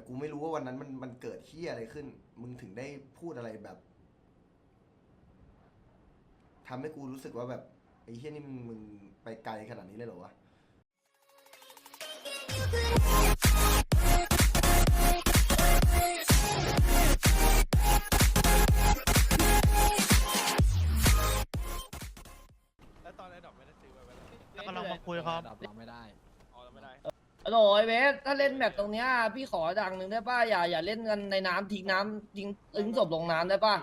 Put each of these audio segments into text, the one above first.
แต่กูไม่รู้ว่าวันนั้นมันมันเกิดที่อะไรขึ้น มึงถึงได้พูดอะไรแบบทำให้กูรู้สึกว่าแบบไอ้เฮี้ยนี่มึงมึงไปไกลขนาดนี้เลยเหรอวะแล้วตอนไอ้ดอกไม่ได้ซื้อไว้ไว้แล้ว แล้วก็ลองมาคุยครับดับเราไม่ได้ โหลไอเวสถ้าเล่นแบบตรงเนี้ยพี่ขอดังหนึ่งได้ป่ะอย่าอย่าเล่นกันในน้ำทิ้งน้ำทิ้งทิ้งศพลงน้ำได้ป่ะ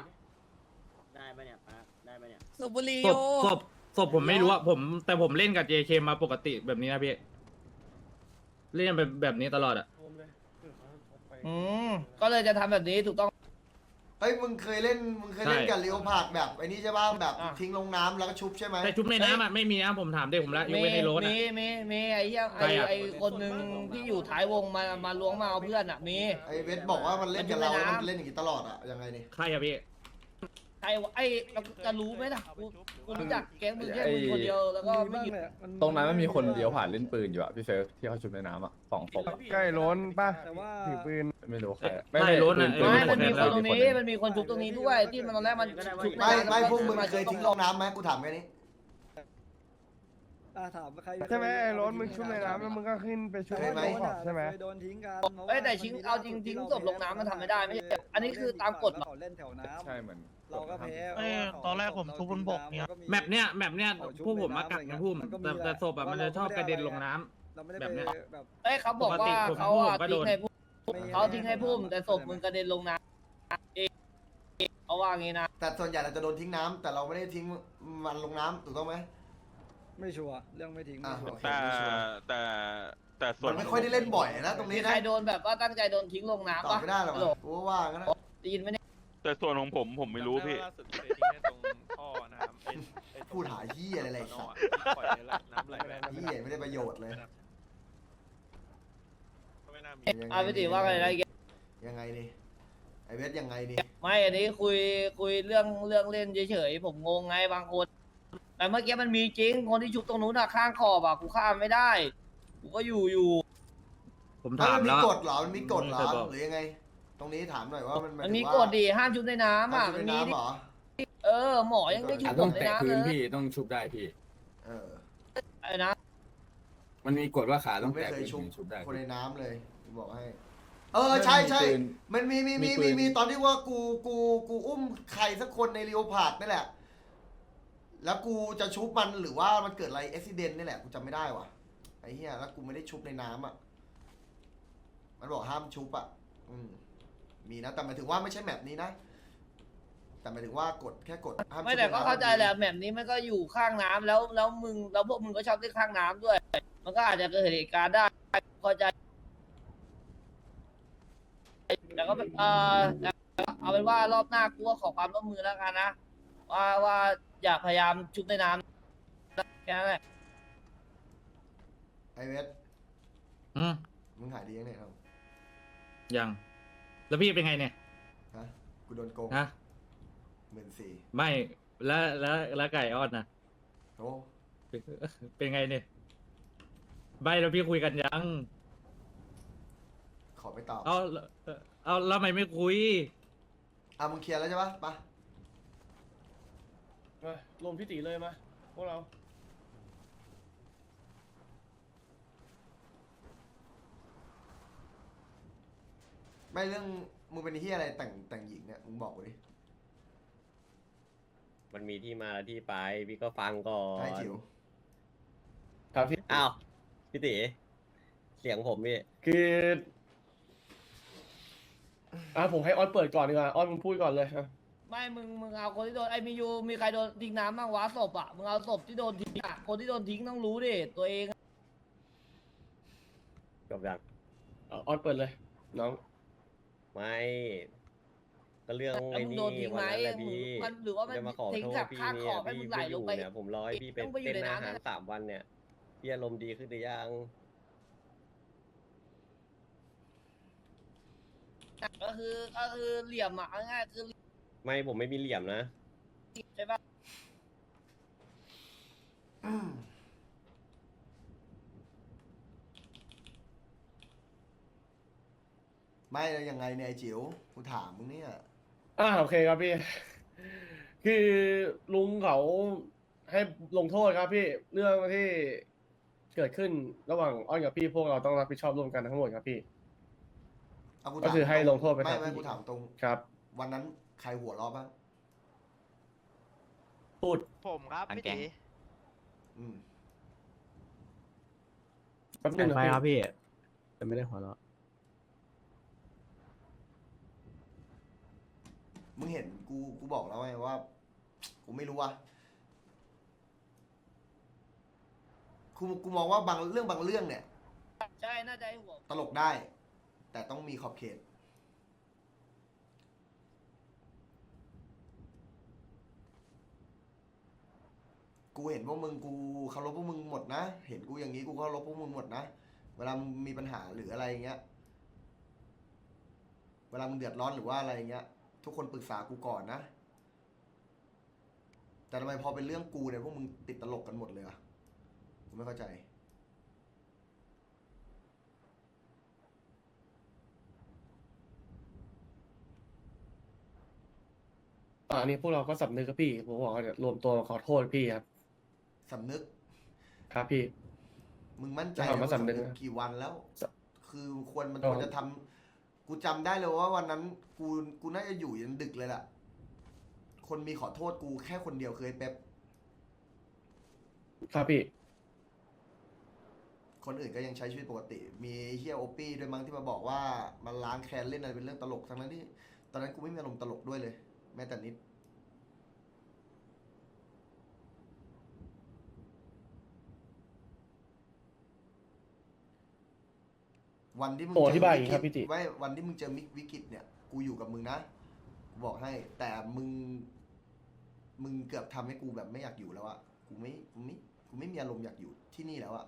ได้ปะเนี่ยป้าได้ปะเนี่ยสุบุรีศโยพศพศพผมไม่รู้อะผม แต่ผมเล่นกับ JK มาปกติแบบนี้นะพี่ เล่นแบบแบบนี้ตลอดอะ อืมก็เลยจะทำแบบนี้ถูกต้อง เฮ้ยมึงเคยเล่นมึงเคยเล่นกับเลียวพาดแบบไอ้นี่ใช่ป่ะแบบอะ ทิ้งลงน้ำแล้วก็ชุบใช่ไหมแต่ชุบในน้ำอะไม่มีนะผมถามเด็กผมละยกเว้นในรถอะมีมีมีไอ้เหี้ยใครไอ้อะ ไอ้คนหนึ่งที่อยู่ท้ายวงมามาล้วงมาเอาเพื่อนอะมี ไอ้เวทบอกว่ามันเล่นกับเรามันอยู่ในแล้วน้ำมันเล่นอย่างนี้ตลอดอะยังไงนี่ ใครอะพี่ใค รวะไอ้เราจะรู้ไหมล่ะกูกูรู้จักแก๊งมึงแค่มึงคนเดียวแล้วก็ไม่หยุดตรงนั้นมันมีคนเดียวผ่านเล่นปืนอยู่อะพี่เซิร์ฟที่เขาชุบในน้ำอะสองศพอะใกล้ล้นป่ะถือปืนไม่รู้ใครใช่รถปือะปืไม่คมันมีเดีคยนตรงนี้มันมีคนชุบตรงนี้ด้วยที่มันตอนแรกมันชุบในไม่น้ำไม่แล้วพวกมึงาเคยทิ้งลงน้ำไหมกูถามแค่นี้ถามใครใช่ไหมไอ้รถมึงชุบในน้ำแล้วมึงก็ขึ้นไปชุบเคยไหมในขอบใช่ไหมโดนทิ้งกันเอ้ยแต่ทิ้งเอาจริงทิ้งศพลงน้ำมันทำไม่ได้ไม่ใช่อันนี้คือตามกฎเหรอเล่นแถวน้ำใช่เหมือน เราก็แพ้เอ้ยตอนแรกผมทุบบนบกเนี่ย แมปเนี้ยแมปเนี้ยพวกผมมากัดนะพุ่มแต่แต่ศพอะมันจะชอบกระเด็นลงน้ำ เราไม่ได้แบบเนี้ย ไปแบบ เอ้ยเขาบอกว่าปกติผมเขาอะผมก็โดทิ้งนให้พุ่มเขาทิ้งให้พุ่มแต่ศพมึงกระเด็นลงน้ำเองเขาว่างี้นะแต่ส่วนใหญ่เราจะโดนทิ้งน้ำแต่เราไม่ได้ทิ้งมันลงน้ำถูกต้องไหม ไม่ชัวร์เรื่องไม่ทิ้งอะ ไม่ชัวร์แต่แต่แต่ส่วมันนไม่ค่อยได้เล่นบ่อยนะตรงมีนี้ใคนะรโดนแบบว่าตั้งใจโดนทิ้งลงตน้ำอบปะไม่ได้หรอกฮัลโหลกูว่าว่างั้นนะ ได้ยินไหมเนี่ย แต่ส่วนของผมผมไม่รู้พี่ล่าสุดเคยทิ้งให้ตรงท่อน้ำไอ้ไอ้ตรงพูดหาเหี้ยอะไรๆสัตว์ ปล่อยน้ำไหลไปเหี้ยไม่ได้ประโยชน์เลย ก็ไม่น่ามี ยังไงอาไปติว่าไงนะแกยังไงนี่ไอเวทยังไงนี่ไม่อันนี้คุยคุยเรื่องเรื่องเล่นเฉยๆผมงงไงบางคน แต่เมื่อกี้มันมีจริงคนที่ชุบตรงนู้นอะข้างขอบอะกูข้ามไม่ได้กูก็อยู่อยู่ผมถ้าถามมันมีแล้ว กฎเหรอมันมีกฎเหรอไม่เคยบอกหรือยังไง ตรงนี้ถามหน่อยว่ามันหายมันถึงมีว่ากฎดีห้ามชุบในน้ำห้าอะมชุบมันในมีน้ำเหรอ เออหมอยังไม่ชุบผต้อมงในแตะน้ำพื้นเลยพี่ต้องชุบได้พี่ เออไอ้นะมันมีกฎว่าขาต้องไม่แตะเคยพื้นชุบถึงชุบได้คนในน้ำเลยกูบอกให้ เออใช่ใช่ปืนมันมีมีมีมีปืมีน มีตอนที่ว่ากูกูกูอุ้มใครสักคนในเรียวพาดนี่แหละ แล้วกูจะชุบมันหรือว่ามันเกิดอะไรอุบิเหตุนี่แหละกูจำไม่ได้ว่ะไอ้เหี้ยแล้วกูไม่ได้ชุบในน้ำอะมันบอกห้ามชุบอะอืม มีนะแต่หมายถึงว่าไม่ใช่แมปนี้นะ แต่หมายถึงว่ากดแค่กดห้ามชุบไม่แต่ก็ในน้ำเข้าใจแหละแบบนี้มันก็อยู่ข้างน้ำแล้วแล้วมึงแล้วพวกมึงก็ชอบเล่นข้างน้ำด้วย มันก็อาจจะเกิดเหตุการณ์ได้เข้าใจแต่ก็เออแต่เอาเป็นว่ารอบหน้ากูก็ขอความร่วมมือแล้วกันนะว่าว่าอย่าพยายามชุบในน้ำแค่นั้นแหละไอเวทอืมมึงหายดียังเนี่ยครับยัง แล้วพี่เป็นไงเนี่ยฮะกูโดนโกงฮะหมื่นสี่ไม่แล้วแล้วแล้วไก่ออดนะโอ้เป็นเป็นไงเนี่ยใบแล้วพี่คุยกันยัง ขอไปตอบเอาเอาแล้วทำไมไม่คุยอะมึงเคลียร์แล้วใช่ปะไปะรวมพี่ตีเลยมาพวกเรา ไม่เรื่องมึงเป็นที่อะไรแต่งแต่งหญิงเนี่ยมึงบอกกูดิมันมีที่มาและที่ไป พี่ก็ฟังก่อนไอ้จิ๋วครับพี่อ้าวพี่ตีเสียงผมพี่คืออะผมให้ออสเปิดก่อนดีกว่าออสมึงพูดก่อนเลยอะไม่มึงมึงเอาคนที่โดนไอ้มียูมีใครโดนทิ้งน้ำบ้างวะศพอะมึงเอาศพที่โดนทิ้งอะคนที่โดนทิ้งต้องรู้ดิตัวเองอะจบยังเอาออสเปิดเลยน้อง ไม่ ก็เรื่องแล้วไอ้มึงนี่โดนทิ้งไหมวันนั้นแหละมึงพี่มันหรือว่ามันจะมาขอทิ้งโทษจากพี่ข้างเนี่ขอบให้ยพี่มึงไหลไม่อลงยู่ไปเนี่ยผมรอให้พี่เป็นต้องไปอยู่เต้นในอาน้ำหารนะสามวันเนี่ยพี่อารมณ์ดีขึ้นหรือยังก็คือก็คือเหลี่ยมอะเอาง่ายๆคือไม่ผมไม่มีเหลี่ยมนะใช่ปะ ไม่แล้วยังไงเนี่ยไอ้จิ๋วกูถามมึงเนี่ยอ่าโอเคครับพี่ คือลุงเขาให้ลงโทษครับพี่เรื่องที่เกิดขึ้นระหว่างอ้อนกับพี่พวกเราต้องรับผิดชอบร่วมกันทั้งหมดครับพี่ เอากูก็ถามคือให้ลงโทษไปไม่ทางไม่ผู้หญิงกูถามตรง ครับ วันนั้นใครหัวเราะบ้างพูด ผมครับพี่ตีอืม แป๊บนึงนะพี่แต่ไม่ได้หัวเราะ มึงเห็นกูกูบอกแล้วไงว่า กูไม่รู้ว่ากูกูมองว่าบางเรื่องบางเรื่องเนี่ย ใช่น่าจะให้หัวตลกได้ แต่ต้องมีขอบเขต กูเห็นพวกมึงกูเคารพพวกมึงหมดนะ เห็นกูอย่างนี้กูเคารพพวกมึงหมดนะ เวลามึงมีปัญหาหรืออะไรอย่างเงี้ย เวลามึงเดือดร้อนหรือว่าอะไรอย่างเงี้ย ทุกคนปรึกษากูก่อนนะ แต่ทำไมพอเป็นเรื่องกูเนี่ยพวกมึงติดตลกกันหมดเลยอะกูไม่เข้าใจอ่าอันนี้พวกเราก็สำนึกครับพี่ผมบอกว่าเนี่ยรวมตัวขอโทษพี่ครับ สำนึก ครับพี่ มึงมั่นใจจะถามว่าว่าสำนึกสำนึกนะ กี่วันแล้วสคือควรมันก็ควรจะทำ กูจำได้เลยว่าวันนั้นกูกูน่าจะอยู่ยันดึกเลยล่ะ คนมีขอโทษกูแค่คนเดียวคือไอ้เป๊ปครับพี่ คนอื่นก็ยังใช้ชีวิตปกติ มีเฮียโอปี้ด้วยมั้งที่มาบอกว่ามันล้างแค้นเล่นอะไรเป็นเรื่องตลกทั้งนั้นที่ ตอนนั้นกูไม่มีอารมณ์ตลกด้วยเลย แม้แต่นิด วันที่มึงโอ้เจอธิบายอย่างวินี้ครับกฤพี่ติไว้วันที่มึงเจอมิวิกฤตเนี่ย กูอยู่กับมึงนะกูบอกให้ แต่มึง มึงเกือบทำให้กูแบบไม่อยากอยู่แล้วอะกูไม่กูไม่กูไม่มีอารมณ์อยากอยู่ที่นี่แล้วอะ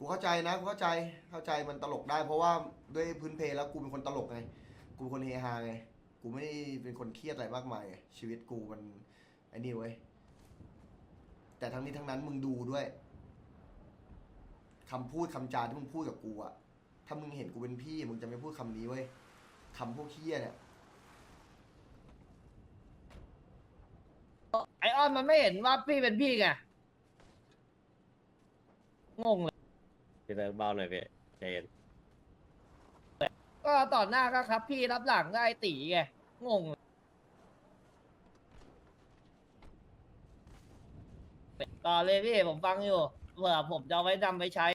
กูเข้าใจนะกูเข้าใจเข้าใจมันตลกได้ เพราะว่าด้วยพื้นเพแล้วกูเป็นคนตลกไงกูเป็นคนเฮฮาไงกูไม่ได้เป็นคนเครียดอะไรมากมายไงชีวิตกูมันไอ้นี่เว้ยแต่ทั้งนี้ทั้งนั้นมึงดูด้วยคำพูดคำจาที่มึงพูดกับกูอะถ้ามึงเห็นกูเป็นพี่ มึงจะไม่พูดคำนี้เว้ยคำพวกเคี้ยเนี่ย ไอออนมันไม่เห็นว่าพี่เป็นพี่ไงงงเลย พี่เลิกเบาหน่อยพี่ใจเย็นก็ต่อหน้าก็ครับ พี่รับหลังก็ไอตีไงงงเลยต่อเลยพี่ผมฟังอยู่เผื่อผมจะเอาไว้นำไปใช้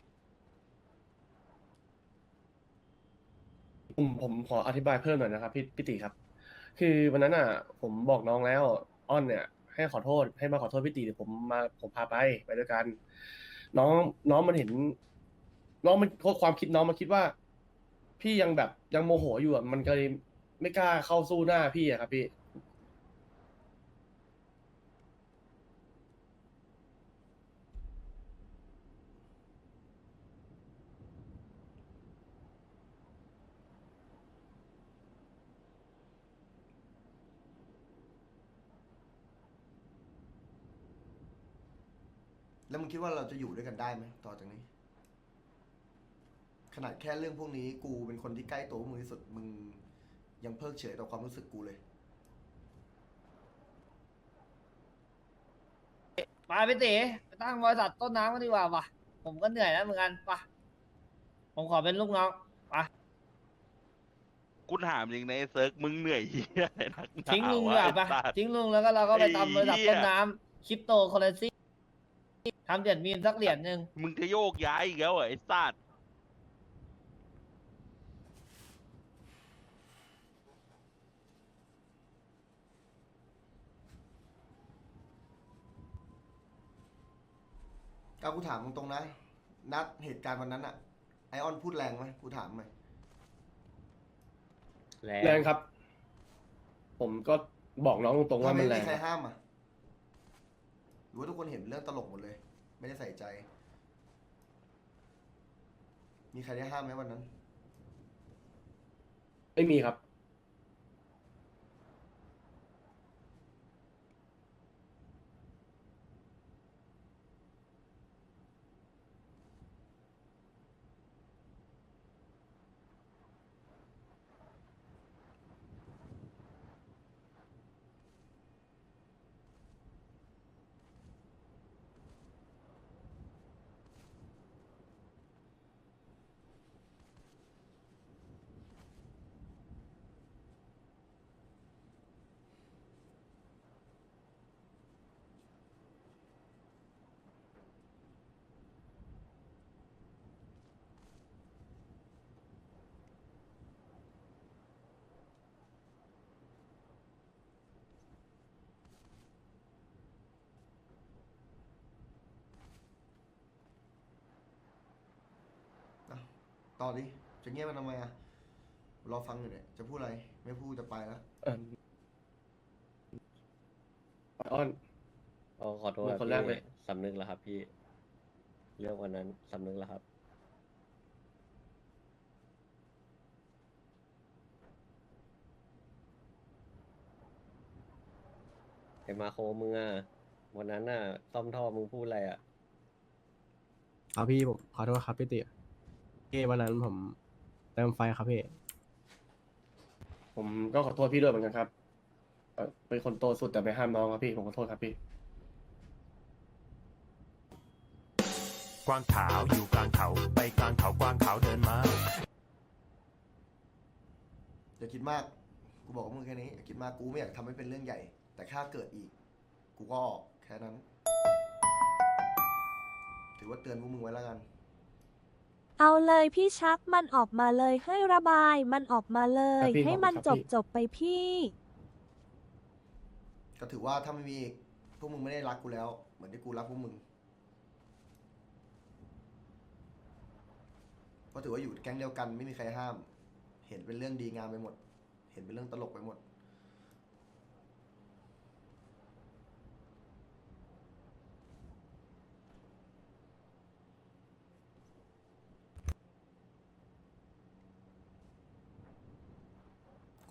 ผมผมขออธิบายเพิ่มหน่อยนะครับพี่พี่ติครับ คือวันนั้นอะ ผมบอกน้องแล้วอ้อนเนี่ย ให้ขอโทษให้มาขอโทษพี่ติเดี๋ยวผมมาผมพาไปไปด้วยกัน น้องน้องมันเห็น น้องมันความคิดน้องมันคิดว่า พี่ยังแบบยังโมโหอยู่อะมันก็เลยไม่กล้าเข้าสู้หน้าพี่อะครับพี่ แล้วมึงคิดว่าเราจะอยู่ด้วยกันได้ไหมต่อจากนี้ ขนาดแค่เรื่องพวกนี้กูเป็นคนที่ใกล้ตัวพวกมึงที่สุดมึงยังเพิกเฉยต่อความรู้สึกกูเลยไปพี่ตีไปตั้งบริษัทต้นน้ำกันดีกว่าว่ะ ผมก็เหนื่อยแล้วเหมือนกันไปะผมขอเป็นลูกน้องไปะกูถามจริงนะไอ้เซิร์กมึงเหนื่อยเหี้ยอะไรนักหนาทิ้งลุงวะดีกว่าไปะไอ้สัตว์ ทิ้งลุงแล้วก็เราก็ไปไอ้ทำบริษัทเหี้ย ต้นน้ำคริปโตเคอเรนซีทำเหรียญมีมสักเหรียญหนึ่งมึงจะโยกย้ายอีกแล้วเหรอไอ้สัตว์ เอากูถามตรงๆนะ นัดเหตุการณ์วันนั้นอะไอออนพูดแรงไหมกูถามหน่อยแรแรงงครับ ผมก็บอกน้องตรงๆว่าทำไมมันไม่แรมีงใครห้ามอะหรือว่าทุกคนเห็นเรื่องตลกหมดเลย ไม่ได้ใส่ใจ มีใครได้ห้ามไหมวันนั้น ไม่มีครับ ต่อดิ จะเงียบมันทำไมอะรอฟังอยู่เนี่ย จะพูดอะไร ไม่พูดจะไปแล้ว เอออ้อน อ๋อขอโทษเป็นคนแรกเลยพี่สำนึกแล้วครับพี่ เรื่องวันนั้นสำนึกแล้วครับ ไอ้มาโคมึงอะวันนั้นน่ะซ่อมท่อมึงพูดอะไรอะ ครับพี่ผมขอโทษครับพี่ติ พี่วันนั้นผมเติมไฟครับพี่ ผมก็ขอโทษพี่ด้วยเหมือนกันครับเอ่อเป็นคนโตสุดแต่ไปห้ามน้องครับพี่ผมขอโทษครับพี่ กวางขาวอยู่กลางเขาไปกลางเขากวางขาวเดินมา อย่าคิดมาก กูบอกกับมึงแค่นี้ อย่าคิดมาก กูไม่อยากทำให้เป็นเรื่องใหญ่ แต่ถ้าเกิดอีก กูก็ออก แค่นั้น ถือว่าเตือนพวกมึงไว้แล้วกัน เอาเลยพี่ชักมันออกมาเลยให้ระบายมันออกมาเลย ครับพี่ให้มันขอบจคุณบครับพี่ จบไปพี่ ก็ถือว่าถ้าไม่มีอีกพวกมึงไม่ได้รักกูแล้ว เหมือนที่กูรักพวกมึงก็ถือว่าอยู่แก๊งเดียวกันไม่มีใครห้าม เห็นเป็นเรื่องดีงามไปหมด เห็นเป็นเรื่องตลกไปหมด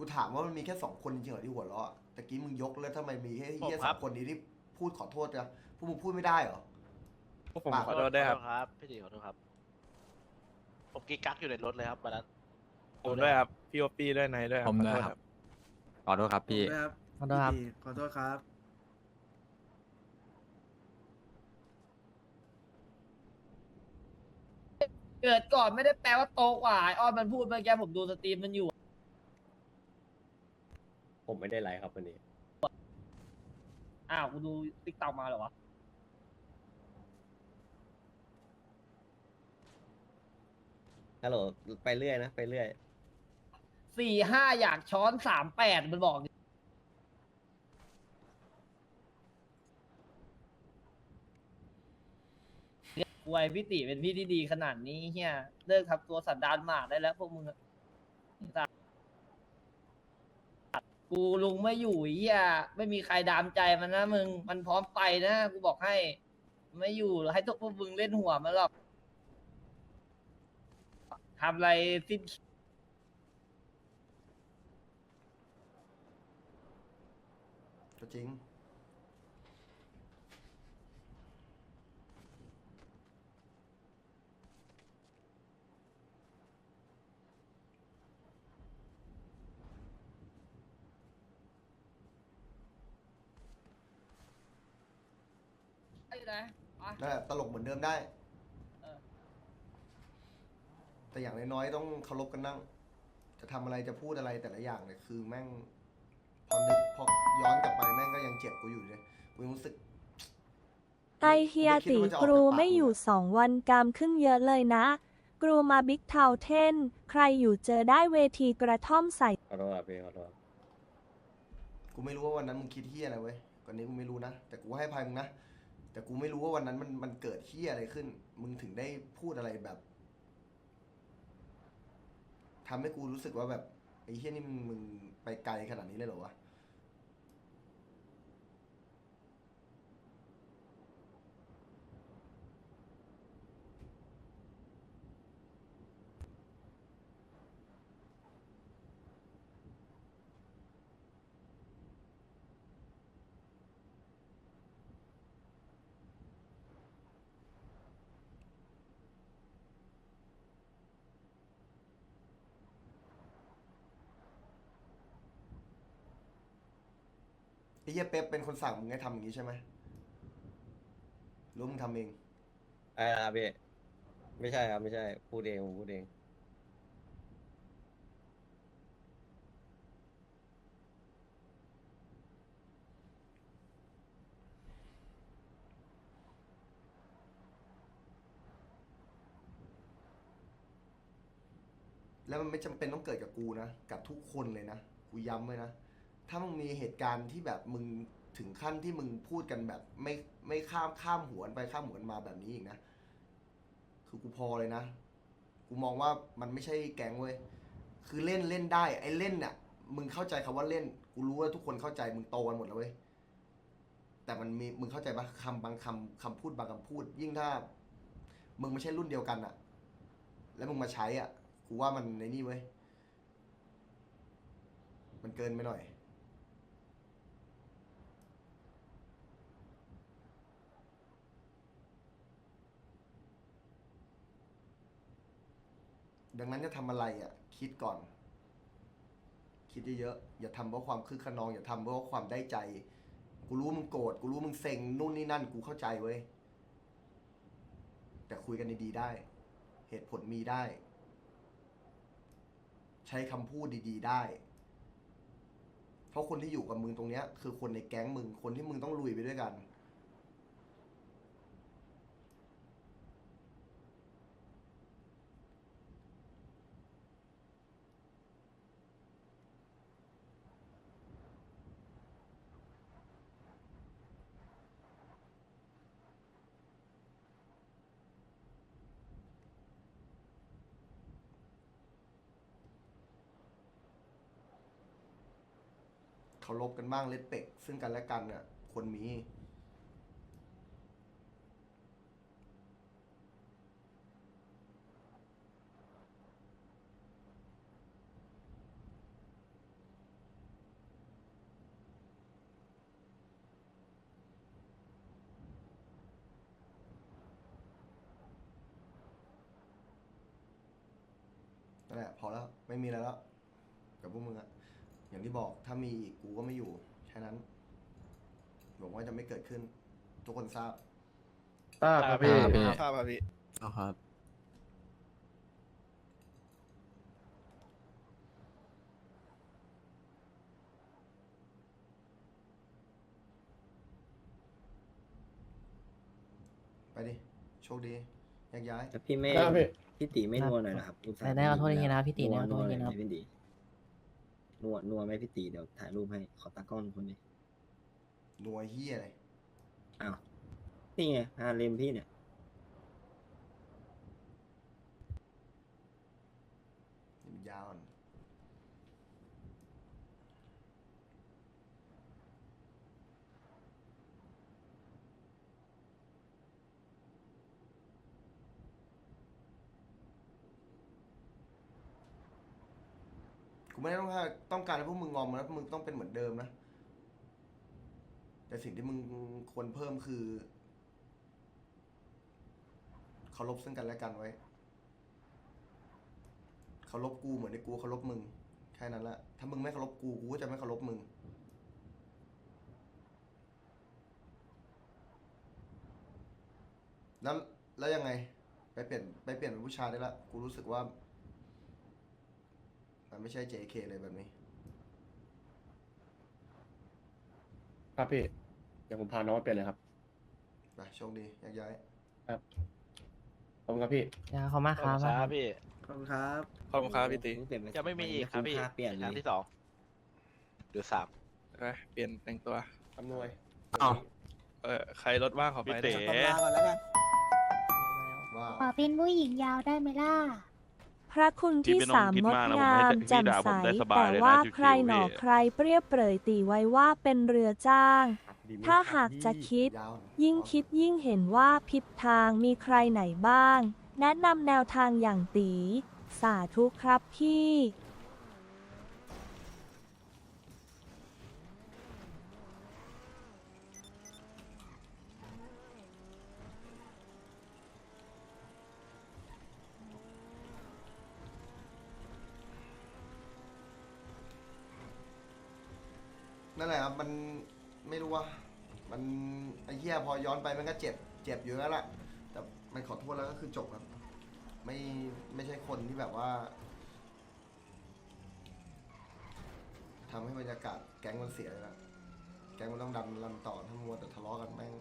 กูถามว่ามันมีแค่สองคนจริงๆเหรอที่หัวเราะอะตะกี้มึงยกแล้วทำไมมีแค่ผมเฮียคสรัอบ งคนนี้ที่พูดขอโทษนะพวกมึงพูดไม่ได้เหรอ พวกผมปาก ขอโทษด้วยครับพี่ตีขอโทษครับ ผมกิ๊กกักอยู่ในรถเลยครับวันนั้น ผมด้วยครับพี่โอปี้ด้วยนายด้วยผมด้วยครับ ขอโทษครับพี่ขอโทษครับขอโทษครับ เกิดก่อนไม่ได้แปลว่าโตกว่าไอ้อ้อนมันพูดเมื่อกี้ผมดูสตรีมมันอยู่ ผมไม่ได้ไลฟ์ครับวันนี้ อ้าวกูดูติ๊กต็อกมาเหรอวะ ฮัลโหล ไปเรื่อยนะ ไปเรื่อย สี่ห้าอยากช้อนสามแปดมันบอกเนี่ยกวยพี่ติเป็นพี่ที่ดีขนาดนี้เฮียเลิกทำตัวสันดานหมากได้แล้วพวกมึงอะ กูลุงไม่อยู่เฮียไม่มีใครดามใจมันนะมึง มันพร้อมไปนะกูบอกให้ ไม่อยู่ให้ทุกพวกมึงเล่นหัวมันหรอกทำอะไรสิ้นก็จริง ได้นะอะนั่นแหละตลกเหมือนเดิมได้ เออแต่อย่างน้อยๆต้องเคารพกันนั่ง จะทำอะไรจะพูดอะไรแต่ละอย่างเนี่ยคือแม่งพอนึกพอย้อนกลับไปแม่งก็ยังเจ็บกูอยู่เลยกูยังรู้สึกไอเฮียตีกรูไม่อยู่สองวันกามขึ้นเยอะเลยนะ กรูมาบิ๊กเทาเทน ใครอยู่เจอได้เวทีกระท่อมใส่ ขอโทษครับพี่ขอโทษกูไม่รู้ว่าวันนั้นมึงคิดเฮียอะไรเว้ยก่อนนี้กูไม่รู้นะ แต่กูให้อภัยมึงนะ แต่กูไม่รู้ว่าวันนั้นมันมันเกิดเฮียอะไรขึ้น มึงถึงได้พูดอะไรแบบทำให้กูรู้สึกว่าแบบไอ้เฮียนี่มึงมึงไปไกลขนาดนี้เลยเหรอวะ ไอ้เฮียเป๊ปเป็นคนสั่งมึงให้ทำอย่างนี้ใช่ไหมหรู้มึงทำเองไอ้ครับพี่ไม่ใช่ครับ ไม่ใช่ พูดเองผมพูดเอง แล้วมันไม่จำเป็นต้องเกิดกับกูนะ กับทุกคนเลยนะ กูย้ำไว้นะ ถ้ามึงมีเหตุการณ์ที่แบบมึงถึงขั้นที่มึงพูดกันแบบ ไม่ไม่ข้ามข้ามหัวนไปข้ามหัวนมาแบบนี้อีกนะ คือกูพอเลยนะ กูมองว่ามันไม่ใช่แก๊งเว้ย คือเล่นเล่นได้ ไอ้เล่นน่ะ มึงเข้าใจคำว่าเล่น กูรู้ว่าทุกคนเข้าใจมึงโตกันหมดแล้วเว้ย แต่มันมีมึงเข้าใจปะคำบางคำคำพูดบางคำพูด ยิ่งถ้า มึงไม่ใช่รุ่นเดียวกันอะแล้วมึงมาใช้อะ กูว่ามันในนี่เว้ย มันเกินไปหน่อย ดังนั้นจะทำอะไรอะ คิดก่อน คิดเยอะๆอย่าทำเพราะความคึกขนอง อย่าทำเพราะความได้ใจ กูรู้มึงโกรธกูรู้มึงเซ็งนู่นนี่นั่น กูเข้าใจเว้ยแต่คุยกันดีๆได้ เหตุผลมีได้ ใช้คำพูดดีๆได้ เพราะคนที่อยู่กับมึงตรงเนี้ย คือคนในแก๊งมึงคนที่มึงต้องลุยไปด้วยกันารพกันบ้างเลดเปกซึ่งกันและกันน่ะควรมี นั่นแหละพอแล้ว ไม่มีอะไรแล้วกับพวกมึงอะ อย่างที่บอกถ้ามีอีกกูก็ไม่อยู่แค่นั้นหวังว่าจะไม่เกิดขึ้น ทุกคนทราบต้าครับพี่ครับพี่ ทราบครับพี่ เอาครับ ไปดิโชคดีแยกย้าย แต่พี่ไม่ครับพี่ พี่ตีไม่นัวหน่อยนะครับอุตส่าห์ได้ขอโทษทีนะพี่ตีนัวนะนัวขอโทษทีหน่อยนะไหมพี่ตี นัวนัวไหมพี่ตีเดี๋ยวถ่ายรูปให้ขอตากล้องคนนี้หน่วยเฮียอะไรอ้าวนี่ไงฮาเลมพี่เนี่ย นี่มันยาวอ่อนกู ไม่ได้ต้องการต้องการให้พวกมึงงอมนะพวมึงต้องเป็นเหมือนเดิมนะ แต่สิ่งที่มึงควรเพิ่มคือเคารพซึ่งกันและกันไว้เคารพกูเหมือนที่กูเคารพมึงแค่นั้นแหละถ้ามึงไม่เคารพกูกูก็จะไม่เคารพมึงแล้วแล้วยังไง ไปเปลี่ยนไปเปลี่ยนเป็นผู้ชายได้ละกูรู้สึกว่า มันไม่ใช่ JK เลยแบบนี้ ครับพี่ เดี๋ยวผมพาน้องไปเปลี่ยนเลยครับ ไปโชคดีแยกย้าย ขอบคุณครับพี่ขอบคุณมากครับครับพี่ ขอบคุณครับ ขอบคุณครับพี่ตีเปลี่ยนปจะไม่มีอีกครับพี่คุ้มค่าเปลี่ยนเลครั้งยที่สองหรือสาม ไปเปลี่ยนแต่งตัว อำนวย อ้าว เออใครรถว่างขอไปพี่นะเต๋ครับว่าขอเป็นผู้หญิงยาวได้ไหมล่ะ พระคุณที่พี่ไม่ต้องสามคิดงดมากนะผมงาให้มพี่แจ่มด่าใสผมได้สบายแต่เลยนะว่าชิวๆใครหนอพี่ใครเปรียบเปรยตีไว้ว่าเป็นเรือจ้าง ถ้าหากจะคิดยาวยิ่งคิดยิ่งเห็นว่าผิดทางมีใครไหนบ้าง แนะนำแนวทางอย่างตี สาธุครับพี่ นั่นแหละครับ มันไม่รู้ว่ามันไอ้เหี้ยพอย้อนไปมันก็เจ็บเจ็บอยู่แล้วล่ะแต่มันขอโทษแล้วก็คือจบครับ ไม่ไม่ใช่คนที่แบบว่าทำให้บรรยากาศแก๊งมันเสียเลยนะแก๊งมันต้องดันรันต่อถ้ามัวแต่ทะเลาะกันแม่ง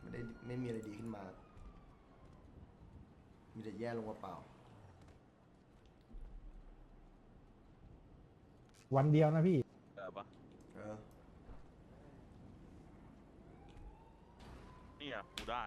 ไม่ได้ไม่มีอะไรดีขึ้นมา มีแต่แย่ลงมาเปล่า วันเดียวนะพี่เออปะเออนี่อะกูได้